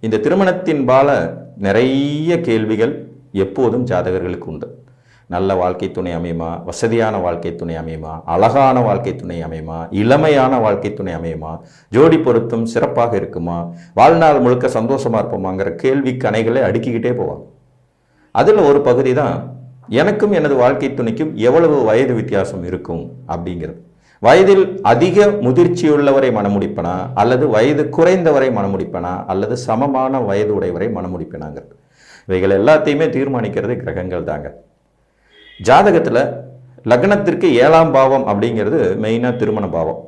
இந்த திருமணத்தின் பால நிறைய கேள்விகள் எப்போதும் ஜாதகர்களுக்கு உண்டு. நல்ல வாழ்க்கை துணை அமையுமா? வசதியான வாழ்க்கை துணை அமையுமா? அழகான வாழ்க்கை துணை அமையுமா? இளமையான வாழ்க்கை துணை அமையுமா? ஜோடி பொருத்தம் சிறப்பாக இருக்குமா? வாழ்நாள் முழுக்க சந்தோஷமா இருப்போமாங்கிற கேள்வி கணைகளை அடுக்கிக்கிட்டே போவாங்க. அதில் ஒரு பகுதி தான் எனக்கும் எனது வாழ்க்கை துணைக்கும் எவ்வளவு வயது வித்தியாசம் இருக்கும் அப்படிங்கிறது. வயதில் அதிக முதிர்ச்சியுள்ளவரை மணமுடிப்பனா அல்லது வயது குறைந்தவரை மணமுடிப்பனா அல்லது சமமான வயது உடையவரை மணமுடிப்பனாங்கிறது இவைகள் எல்லாத்தையுமே தீர்மானிக்கிறது கிரகங்கள் தாங்க. ஜாதகத்தில் லக்னத்திற்கு ஏழாம் பாவம் அப்படிங்கிறது மெயினாக திருமண பாவம்.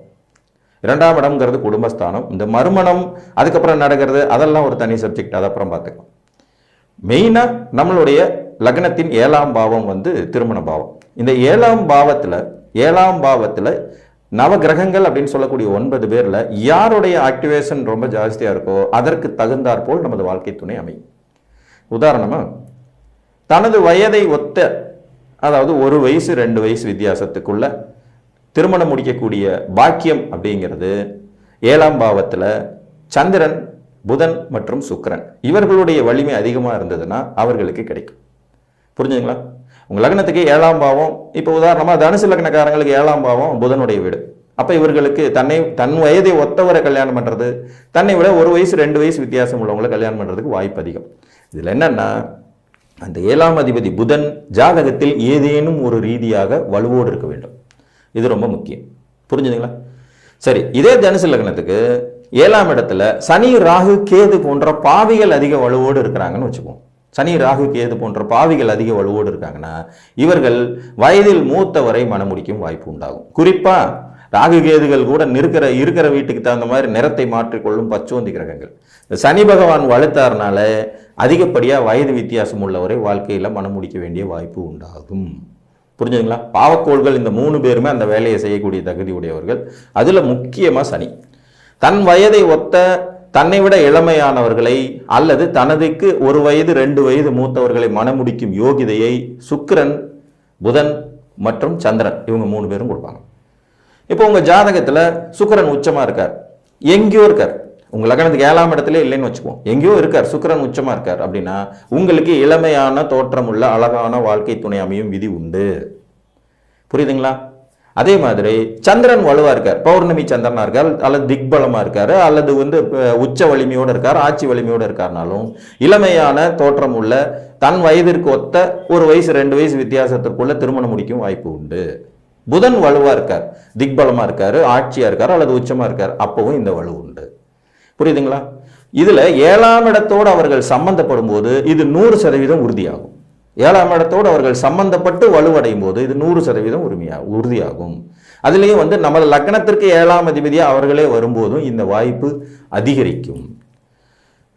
இரண்டாம் இடம்ங்கிறது குடும்பஸ்தானம். இந்த மறுமணம் அதுக்கப்புறம் நடக்கிறது? அதெல்லாம் ஒரு தனி சப்ஜெக்ட் அதை அப்புறம் பார்த்துக்கலாம். மெயினாக நம்மளுடைய லக்னத்தின் ஏழாம் பாவம் வந்து திருமண பாவம். இந்த ஏழாம் பாவத்தில் ஏழாம் பாவத்தில் நவ கிரகங்கள் அப்படின்னு சொல்லக்கூடிய ஒன்பது பேரில் யாருடைய ஆக்டிவேஷன் ரொம்ப ஜாஸ்தியாக இருக்கோ அதற்கு தகுந்தாற்போல் நமது வாழ்க்கை துணை அமையும். உதாரணமாக தனது வயதை ஒத்த அதாவது ஒரு வயசு ரெண்டு வயசு வித்தியாசத்துக்குள்ள திருமணம் முடிக்கக்கூடிய பாக்கியம் அப்படிங்கிறது ஏழாம் பாவத்தில் சந்திரன் புதன் மற்றும் சுக்கரன். இவர்களுடைய வலிமை அதிகமாக இருந்ததுன்னா அவர்களுக்கு கிடைக்கும். புரிஞ்சுங்களா உங்கள் லக்னத்துக்கு ஏழாம் பாவம். இப்போ உதாரணமாக தனுசு லக்னக்காரங்களுக்கு ஏழாம் பாவம் புதனுடைய வீடு. அப்போ இவர்களுக்கு தன்னை தன் வயதை ஒத்தவரை கல்யாணம் பண்ணுறது தன்னை விட ஒரு வயசு ரெண்டு வயசு வித்தியாசம் உள்ளவங்களை கல்யாணம் பண்ணுறதுக்கு வாய்ப்பு அதிகம். இதில் என்னென்னா அந்த ஏழாம் அதிபதி புதன் ஜாதகத்தில் ஏதேனும் ஒரு ரீதியாக வலுவோடு இருக்க வேண்டும். இது ரொம்ப முக்கியம். புரிஞ்சுதுங்களா? சரி இதே தனுசு லக்னத்துக்கு ஏழாம் இடத்துல சனி ராகு கேது போன்ற பாவிகள் அதிக வலுவோடு இருக்கிறாங்கன்னு வச்சுக்குவோம். சனி ராகு கேது போன்ற பாவிகள் அதிக வலுவோடு இருக்காங்கன்னா இவர்கள் வயதில் மூத்தவரை மனமுடிக்கும் வாய்ப்பு உண்டாகும். குறிப்பா ராகு கேதுகள் கூட இருக்கிற இருக்கிற வீட்டுக்கு தகுந்த மாதிரி நிறத்தை மாற்றிக்கொள்ளும் பச்சுவந்தி கிரகங்கள். இந்த சனி பகவான் வளர்த்தாருனால அதிகப்படியாக வயது வித்தியாசம் உள்ளவரை வாழ்க்கையில் மனம் முடிக்க வேண்டிய வாய்ப்பு உண்டாகும். புரிஞ்சுதுங்களா? பாவக்கோள்கள் இந்த மூணு பேருமே அந்த வேலையை செய்யக்கூடிய தகுதி உடையவர்கள். அதில் முக்கியமாக சனி. தன் வயதை ஒத்த தன்னை விட இளமையானவர்களை அல்லது தனதுக்கு ஒரு வயது ரெண்டு வயது மூத்தவர்களை மணமுடிக்கும் யோகிதையை சுக்கிரன் புதன் மற்றும் சந்திரன் இவங்க மூணு பேரும் கொடுப்பாங்க. இப்போ உங்கள் ஜாதகத்தில் சுக்கரன் உச்சமாக இருக்கார். எங்கேயோ இருக்கார். உங்கள் லக்னத்துக்கு ஏழாம் இடத்துல இல்லைன்னு வச்சுக்குவோம். எங்கேயோ இருக்கார். சுக்கரன் உச்சமாக இருக்கார் அப்படின்னா உங்களுக்கு இளமையான தோற்றமுள்ள அழகான வாழ்க்கை துணை அமையும் விதி உண்டு. புரியுதுங்களா? அதே மாதிரி சந்திரன் வலுவாக இருக்கார். பௌர்ணமி சந்திரனா இருக்கார் அல்லது திக்பலமாக இருக்கார் அல்லது வந்து உச்ச வலிமையோடு இருக்கார் ஆட்சி வலிமையோடு இருக்காருனாலும் இளமையான தோற்றம் உள்ள தன் வயதிற்கு ஒத்த ஒரு வயசு ரெண்டு வயசு வித்தியாசத்திற்குள்ள திருமணம் முடிக்கும் வாய்ப்பு உண்டு. புதன் வலுவாக இருக்கார். திக்பலமாக இருக்கார் ஆட்சியாக இருக்கார் அல்லது உச்சமாக இருக்கார் அப்பவும் இந்த வலு உண்டு. புரியுதுங்களா? இதில் ஏழாம் இடத்தோடு அவர்கள் சம்பந்தப்படும் போது இது நூறு சதவீதம் உறுதியாகும். ஏழாம் இடத்தோடு அவர்கள் சம்பந்தப்பட்டு வலுவடையும் போது இது நூறு சதவீதம் உரிமையா உறுதியாகும். அதுலேயும் வந்து நமது லக்னத்திற்கு ஏழாம் அதிபதியாக அவர்களே வரும்போதும் இந்த வாய்ப்பு அதிகரிக்கும்.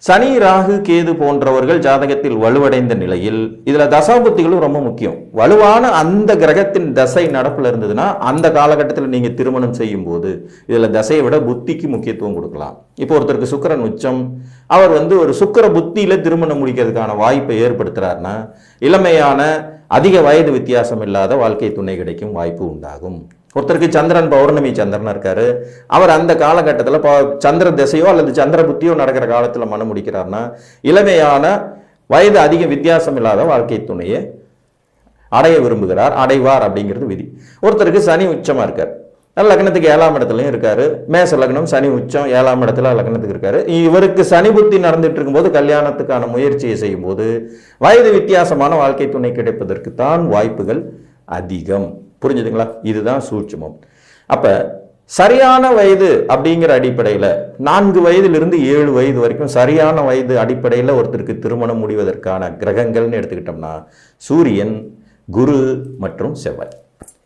சனி ராகு கேது போன்றவர்கள் ஜாதகத்தில் வலுவடைந்த நிலையில் இதுல தசாபுத்திகளும் ரொம்ப முக்கியம். வலுவான அந்த கிரகத்தின் தசை நடப்புல இருந்ததுன்னா அந்த காலகட்டத்தில் நீங்க திருமணம் செய்யும் போது இதுல தசையை விட புத்திக்கு முக்கியத்துவம் கொடுக்கலாம். இப்போ ஒருத்தருக்கு சுக்கரன் உச்சம் அவர் வந்து ஒரு சுக்கிர புத்தியில திருமணம் முடிக்கிறதுக்கான வாய்ப்பை ஏற்படுத்துறாருன்னா இளமையான அதிக வயது வித்தியாசம் இல்லாத வாழ்க்கை துணை கிடைக்கும் வாய்ப்பு உண்டாகும். ஒருத்தருக்கு சந்திரன் பௌர்ணமி சந்திரன் இருக்காரு. அவர் அந்த காலகட்டத்தில் இப்போ சந்திர திசையோ அல்லது சந்திர புத்தியோ நடக்கிற காலத்தில் மனம் முடிக்கிறார்னா இளமையான வயது அதிக வித்தியாசம் இல்லாத வாழ்க்கை துணையை அடைய விரும்புகிறார் அடைவார் அப்படிங்கிறது விதி. ஒருத்தருக்கு சனி உச்சமாக இருக்கார். நல்ல லக்னத்துக்கு ஏழாம் இடத்துலையும் இருக்காரு. மேச லக்னம் சனி உச்சம் ஏழாம் இடத்துல லக்னத்துக்கு இருக்காரு. இவருக்கு சனி புத்தி நடந்துட்டு இருக்கும்போது கல்யாணத்துக்கான முயற்சியை செய்யும்போது வயது வித்தியாசமான வாழ்க்கை துணை கிடைப்பதற்கு தான் வாய்ப்புகள் அதிகம். புரிஞ்சுதுங்களா? இதுதான் சூட்சுமம். அப்போ சரியான வயது அப்படிங்கிற அடிப்படையில் நான்கு வயதிலிருந்து ஏழு வயது வரைக்கும் சரியான வயது அடிப்படையில் ஒருத்தருக்கு திருமணம் முடிவதற்கான கிரகங்கள்னு எடுத்துக்கிட்டோம்னா சூரியன் குரு மற்றும் செவ்வாய்.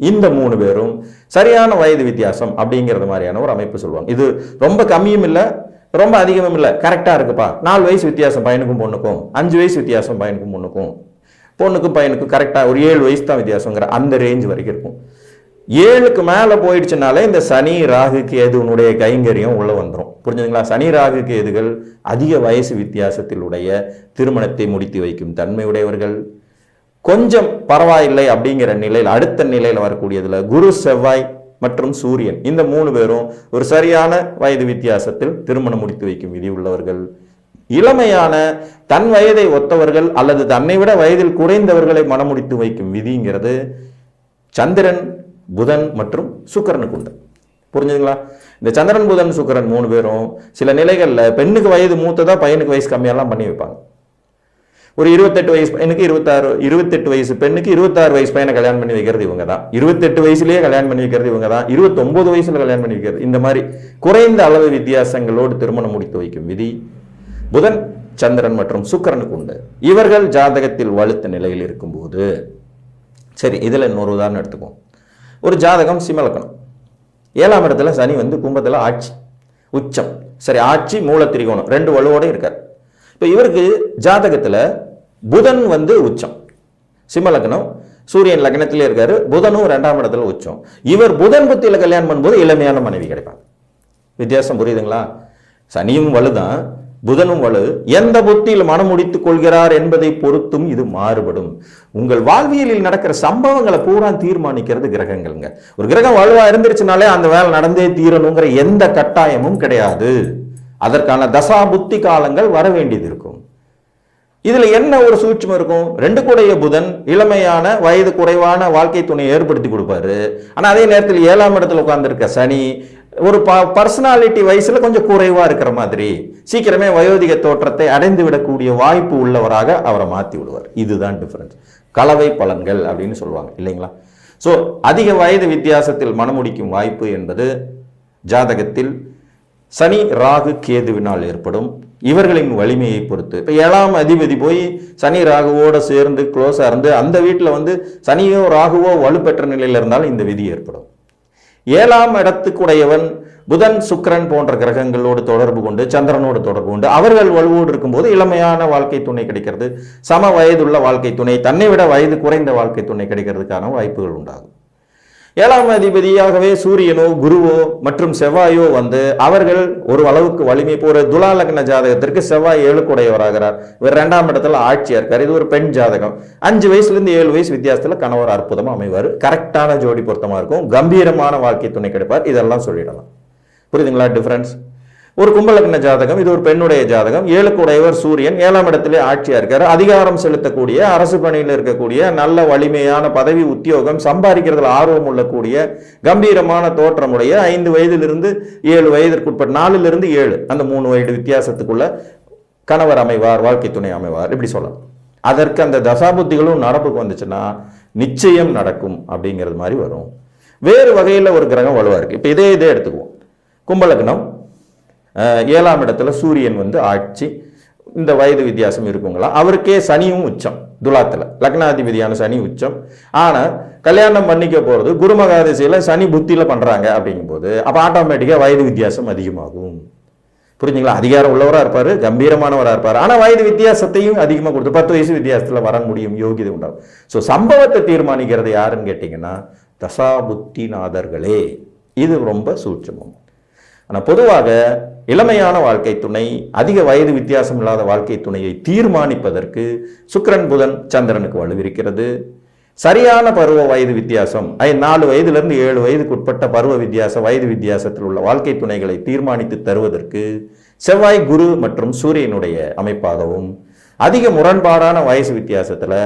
இந்த மூணு பேரும் சரியான வயது வித்தியாசம் அப்படிங்கிறது மாதிரியான ஒரு அமைப்பு சொல்லுவாங்க. இது ரொம்ப கம்மியும் இல்லை ரொம்ப அதிகமும் இல்லை. கரெக்டாக இருக்குப்பா. நாலு வயசு வித்தியாசம் பையனுக்கும் பொண்ணுக்கும் அஞ்சு வயசு வித்தியாசம் பையனுக்கும் பொண்ணுக்கும். பொண்ணுக்கும் பையனுக்கும் கரெக்டாக ஒரு ஏழு வயசு தான் வித்தியாசங்கிற அந்த ரேஞ்ச் வரைக்கும் இருக்கும். ஏழுக்கு மேலே போயிடுச்சுனாலே இந்த சனி ராகு கேதுனுடைய கைங்கரியம் உள்ளே வந்துடும் புரிஞ்சுதுங்களா? சனி ராகு கேதுகள் அதிக வயசு வித்தியாசத்திலுடைய திருமணத்தை முடித்து வைக்கும் தன்மையுடையவர்கள். கொஞ்சம் பரவாயில்லை அப்படிங்கிற நிலையில் அடுத்த நிலையில் வரக்கூடியதில் குரு செவ்வாய் மற்றும் சூரியன். இந்த மூணு பேரும் ஒரு சரியான வயது வித்தியாசத்தில் திருமணம் முடித்து வைக்கும் விதி உள்ளவர்கள். இளமையான தன் வயதை ஒத்தவர்கள் அல்லது தன்னை விட வயதில் குறைந்தவர்களை மனமுடித்து வைக்கும் விதிங்கிறது சந்திரன் புதன் மற்றும் சுக்கரனுக்கு உண்டு. புரிஞ்சுதுங்களா? இந்த சந்திரன் புதன் சுக்கரன் மூணு பேரும் சில நிலைகளில் பெண்ணுக்கு வயது மூத்ததா பையனுக்கு வயசு கம்மியெல்லாம் பண்ணி வைப்பாங்க. ஒரு இருபத்தெட்டு வயசு பையனுக்கு இருபத்தாறு இருபத்தெட்டு வயசு பெண்ணுக்கு இருபத்தாறு வயசு பையனை கல்யாணம் பண்ணி வைக்கிறது இவங்க தான் இருபத்தெட்டு வயசுலேயே கல்யாணம் பண்ணி வைக்கிறது இவங்க தான் இருபத்தொம்போது வயசுல கல்யாணம் பண்ணி வைக்கிறது. இந்த மாதிரி குறைந்த அளவு வித்தியாசங்களோடு திருமணம் முடித்து வைக்கும் விதி புதன் சந்திரன் மற்றும் சுக்கரனுக்கு உண்டு. இவர்கள் ஜாதகத்தில் வலுத்த நிலையில் இருக்கும்போது சரி இதில் இன்னொரு உதாரணம் எடுத்துக்குவோம். ஒரு ஜாதகம் சிம்மலக்கணம். ஏழாம் இடத்துல சனி வந்து கும்பத்தில் ஆட்சி உச்சம். சரி ஆட்சி மூல திரிகோணம் ரெண்டு வலுவோட இருக்கார். இப்போ இவருக்கு ஜாதகத்தில் புதன் வந்து உச்சம் சிம்மலக்கணம். சூரியன் லக்னத்திலே இருக்காரு புதனும் ரெண்டாம் இடத்துல உச்சம். இவர் புதன் புத்தியில் கல்யாணம் பண்ணும்போது இளமையான மனைவி கிடைப்பாங்க. வித்தியாசம் புரியுதுங்களா? சனியும் வலுதான் புதனும் வலு எந்த புத்தியில் மனம் முடித்துக் கொள்கிறார் என்பதை பொறுத்தும் இது மாறுபடும். உங்கள் வாழ்வியலில் நடக்கிற சம்பவங்களை பூரா தீர்மானிக்கிறது கிரகங்கள்ங்க. ஒரு கிரகம் வலுவா இருந்துருச்சுனாலே அந்த வேலை நடந்தே தீரணுங்கிற எந்த கட்டாயமும் கிடையாது. அதற்கான தசா புத்தி காலங்கள் வர வேண்டியது இருக்கும். இதுல என்ன ஒரு சூட்சம் இருக்கும்? ரெண்டு கூடைய புதன் இளமையான வயது குறைவான வாழ்க்கை துணையை ஏற்படுத்தி கொடுப்பாரு. ஆனா அதே நேரத்தில் ஏழாம் இடத்துல உட்கார்ந்திருக்க சனி ஒரு பர்சனாலிட்டி வயசுல கொஞ்சம் குறைவா இருக்கிற மாதிரி சீக்கிரமே வயோதிக தோற்றத்தை அடைந்து விடக்கூடிய வாய்ப்பு உள்ளவராக அவரை மாத்தி விடுவார். இதுதான் டிஃபரன்ஸ் கலவை பலன்கள் அப்படின்னு சொல்லுவாங்க இல்லைங்களா? ஸோ அதிக வயது வித்தியாசத்தில் மனமுடிக்கும் வாய்ப்பு என்பது ஜாதகத்தில் சனி ராகு கேதுவினால் ஏற்படும் இவர்களின் வலிமையை பொறுத்து. இப்போ ஏழாம் அதிபதி போய் சனி ராகுவோட சேர்ந்து க்ளோஸாக இருந்து அந்த வீட்டில் வந்து சனியோ ராகுவோ வலுப்பெற்ற நிலையில் இருந்தாலும் இந்த விதி ஏற்படும். ஏழாம் இடத்துக்குடையவன் புதன் சுக்கிரன் போன்ற கிரகங்களோடு தொடர்பு கொண்டு சந்திரனோடு தொடர்பு கொண்டு அவர்கள் வலுவோடு இருக்கும்போது இளமையான வாழ்க்கை துணை கிடைக்கிறது. சம வயதுள்ள வாழ்க்கை துணை தன்னை விட வயது குறைந்த வாழ்க்கை துணை கிடைக்கிறதுக்கான வாய்ப்புகள் உண்டாகும். ஏழாம் அதிபதியாகவே சூரியனோ குருவோ மற்றும் செவ்வாயோ வந்து அவர்கள் ஒரு அளவுக்கு வலிமை போற துலாலக்ன துலா லக்ன ஜாதகத்திற்கு செவ்வாய் ஏழுக்குடையவராகிறார். இவர் ரெண்டாம் இடத்துல ஆட்சியா இருக்கார். இது ஒரு பெண் ஜாதகம். அஞ்சு வயசுல இருந்து ஏழு வயசு வித்தியாசத்துல கணவர் அற்புதமா அமைவார். கரெக்டான ஜோடி பொருத்தமா இருக்கும். கம்பீரமான வாழ்க்கை துணை கிடைப்பார். இதெல்லாம் சொல்லிடலாம். புரியுதுங்களா டிஃபரன்ஸ் ஒரு கும்பலக்ன ஜாதகம் இது ஒரு பெண்ணுடைய ஜாதகம். ஏழுக்குடையவர் சூரியன் ஏழாம் இடத்திலே ஆட்சியா இருக்காரு. அதிகாரம் செலுத்தக்கூடிய அரசு பணியில் இருக்கக்கூடிய நல்ல வலிமையான பதவி உத்தியோகம் சம்பாதிக்கிறதுல ஆர்வம் உள்ளக்கூடிய கம்பீரமான தோற்றமுடைய ஐந்து வயதிலிருந்து ஏழு வயதிற்குட்பட்ட நாலுலேருந்து ஏழு. அந்த மூணு வயது வித்தியாசத்துக்குள்ள கணவர் அமைவார் வாழ்க்கை துணை அமைவார். இப்படி சொல்லலாம். அதற்கு அந்த தசாபுத்திகளும் நடப்புக்கு வந்துச்சுன்னா நிச்சயம் நடக்கும் அப்படிங்கிறது மாதிரி வரும். வேறு வகையில் ஒரு கிரகம் வலுவாக இருக்கு. இப்போ இதே இதே எடுத்துக்குவோம். கும்பலக்னம் ஏழாம் இடத்துல சூரியன் வந்து ஆட்சி இந்த வயது வித்தியாசம் இருக்குங்களா? அவருக்கே சனியும் உச்சம் துலாத்தில். லக்னாதிபதியான சனி உச்சம். ஆனால் கல்யாணம் பண்ணிக்க போகிறது குருமகாதசியில் சனி புத்தியில் பண்ணுறாங்க அப்படிங்கும்போது அப்போ ஆட்டோமேட்டிக்காக வயது வித்தியாசம் அதிகமாகும். புரிஞ்சுங்களா? அதிகாரம் உள்ளவராக இருப்பார் கம்பீரமானவராக இருப்பார். ஆனால் வயது வித்தியாசத்தையும் அதிகமாக கொடுத்து பத்து வயசு வித்தியாசத்தில் வர முடியும் யோகிதை உண்டாகும். ஸோ சம்பவத்தை தீர்மானிக்கிறது யாருன்னு கேட்டீங்கன்னா தசாபுத்திநாதர்களே. இது ரொம்ப சூட்சமம். ஆனால் பொதுவாக இளமையான வாழ்க்கை துணை அதிக வயது வித்தியாசம் இல்லாத வாழ்க்கை துணையை தீர்மானிப்பதற்கு சுக்கரன் புதன் சந்திரனுக்கு வலுவிருக்கிறது. சரியான பருவ வயது வித்தியாசம் ஐ நாலு வயதிலிருந்து ஏழு வயதுக்கு உட்பட்ட பருவ வித்தியாசம் வயது வித்தியாசத்தில் உள்ள வாழ்க்கை துணைகளை தீர்மானித்து தருவதற்கு செவ்வாய் குரு மற்றும் சூரியனுடைய அமைப்பாகவும் அதிக முரண்பாடான வயசு வித்தியாசத்தில்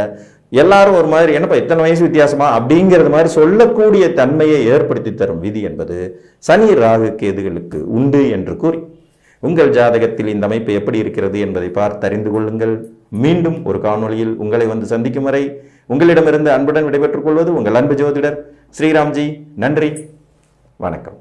எல்லாரும் ஒரு மாதிரி என்னப்பா இத்தனை வயசு வித்தியாசமா? அப்படிங்கிறது மாதிரி சொல்லக்கூடிய தன்மையை ஏற்படுத்தி தரும் விதி என்பது சனி ராகு கேதுகளுக்கு உண்டு என்று கூறி. உங்கள் ஜாதகத்தில் இந்த அமைப்பு எப்படி இருக்கிறது என்பதை பார்த்து அறிந்து கொள்ளுங்கள். மீண்டும் ஒரு காணொளியில் உங்களை வந்து சந்திக்கும் வரை உங்களிடமிருந்து அன்புடன் விடைபெற்றுக் கொள்வது உங்கள் அன்பு ஜோதிடர் ஸ்ரீராம்ஜி. நன்றி. வணக்கம்.